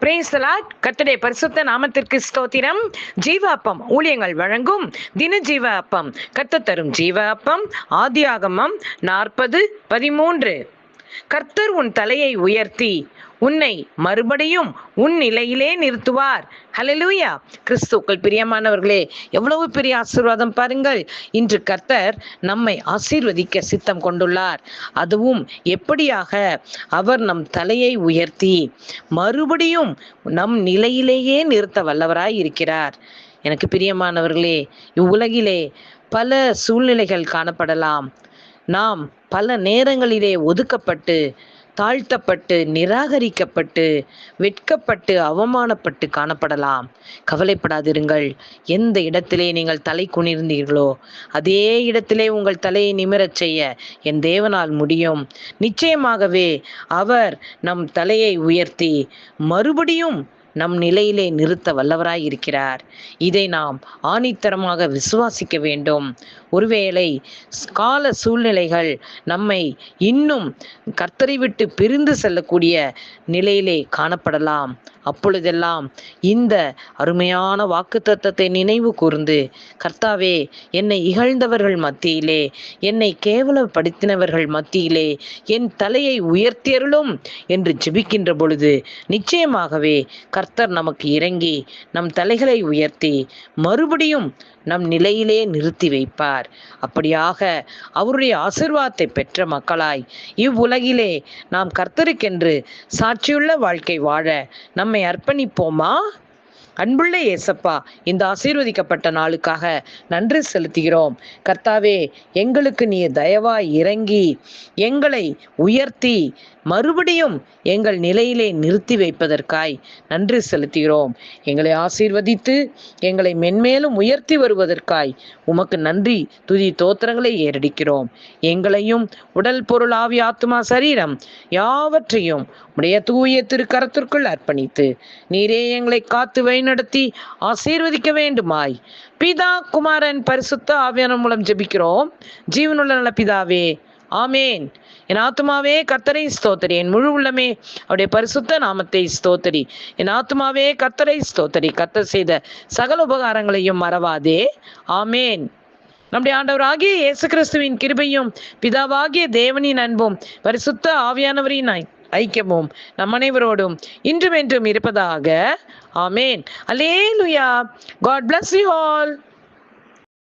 பிரேசலாட் கர்த்தருடைய பரிசுத்த நாமத்திற்கு ஸ்தோத்திரம். ஜீவ அப்பம் ஊழியங்கள் வழங்கும் தின ஜீவ அப்பம் கர்த்தர் தரும் ஜீவ அப்பம் ஆதியாகமம் நாற்பது பதிமூன்று. கர்த்தர் உன் தலையை உயர்த்தி உன்னை மறுபடியும் உன் நிலையிலே நிறுத்துவார். ஹலலூயா கிறிஸ்துக்கள் பிரியமானவர்களே எவ்வளவு பெரிய ஆசீர்வாதம் பாருங்கள். இன்று கர்த்தர் நம்மை ஆசீர்வதிக்க சித்தம் கொண்டுள்ளார். அதுவும் எப்படியாக அவர் நம் தலையை உயர்த்தி மறுபடியும் நம் நிலையிலேயே நிறுத்த வல்லவராய் இருக்கிறார். எனக்கு பிரியமானவர்களே இவ்வுலகிலே பல சூழ்நிலைகள் காணப்படலாம். நாம் பல நேரங்களிலே ஒதுக்கப்பட்டு தாழ்த்தப்பட்டு நிராகரிக்கப்பட்டு வெட்கப்பட்டு அவமானப்பட்டு காணப்படலாம். கவலைப்படாதிருங்கள். எந்த இடத்திலே நீங்கள் தலை குனிர்ந்தீர்களோ அதே இடத்திலே உங்கள் தலையை நிமிரச் செய்ய என் தேவனால் முடியும். நிச்சயமாகவே அவர் நம் தலையை உயர்த்தி மறுபடியும் நம் நிலையிலே நிறுத்த வல்லவராய் இருக்கிறார். இதை நாம் ஆணித்தரமாக விசுவாசிக்க வேண்டும். ஒருவேளை கால சூழ்நிலைகள் நம்மை இன்னும் கர்த்தரை விட்டு பிரிந்து செல்லக்கூடிய நிலையிலே காணப்படலாம். அப்பொழுதெல்லாம் இந்த அருமையான வாக்குத்தத்தத்தை நினைவு கூர்ந்து கர்த்தாவே என்னை இகழ்ந்தவர்கள் மத்தியிலே என்னை கேவலப்படுத்தினவர்கள் மத்தியிலே என் தலையை உயர்த்தியருளும் என்று ஜெபிக்கின்ற பொழுது நிச்சயமாகவே கர்த்தர் நமக்கு இறங்கி நம் தலைகளை உயர்த்தி மறுபடியும் நம் நிலையிலே நிறுத்தி வைப்பார். அப்படியாக அவருடைய ஆசிர்வாதத்தை பெற்ற மக்களாய் இவ்வுலகிலே நாம் கர்த்தருக்கென்று சாட்சியுள்ள வாழ்க்கை வாழ நம்மை அர்ப்பணிப்போமா? அன்புள்ள ஏசப்பா இந்த ஆசீர்வதிக்கப்பட்ட நாளுக்காக நன்றி செலுத்துகிறோம். கர்த்தாவே எங்களுக்கு நீ தயவாய் இறங்கி எங்களை உயர்த்தி மறுபடியும் எங்கள் நிலையிலே நிறுத்தி வைப்பதற்காய் நன்றி செலுத்துகிறோம். எங்களை ஆசீர்வதித்து எங்களை மென்மேலும் உயர்த்தி வருவதற்காய் உமக்கு நன்றி துதி தோத்திரங்களை ஏறடிக்கிறோம். எங்களையும் உடல் பொருள் ஆவி ஆத்மா சரீரம் யாவற்றையும் உடைய தூய திருக்கரத்திற்குள் அர்ப்பணித்து நீரே எங்களை காத்து வழிநடத்தி ஆசீர்வதிக்க வேண்டுமாய். பிதா குமாரன் பரிசுத்த ஆவியான மூலம் ஜெபிக்கிறோம். ஜீவனுள்ள நல்ல பிதாவே ஆமேன். என் ஆத்துமாவே கத்தரை ஸ்தோத்தரி. என் முழு உள்ளமே அவருடைய பரிசுத்த நாமத்தை ஸ்தோத்தரி. என் ஆத்மாவே கத்தரை ஸ்தோத்தரி. கத்த செய்த சகல உபகாரங்களையும் மறவாதே. ஆமேன். நம்முடைய ஆண்டவராகிய இயேசு கிறிஸ்துவின் கிருபையும் பிதாவாகிய தேவனின் அன்பும் பரிசுத்த ஆவியானவரின் ஐக்கியமும் நம் அனைவரோடும் இன்றும் என்றும் இருப்பதாக Amen. Alleluia. God bless you all.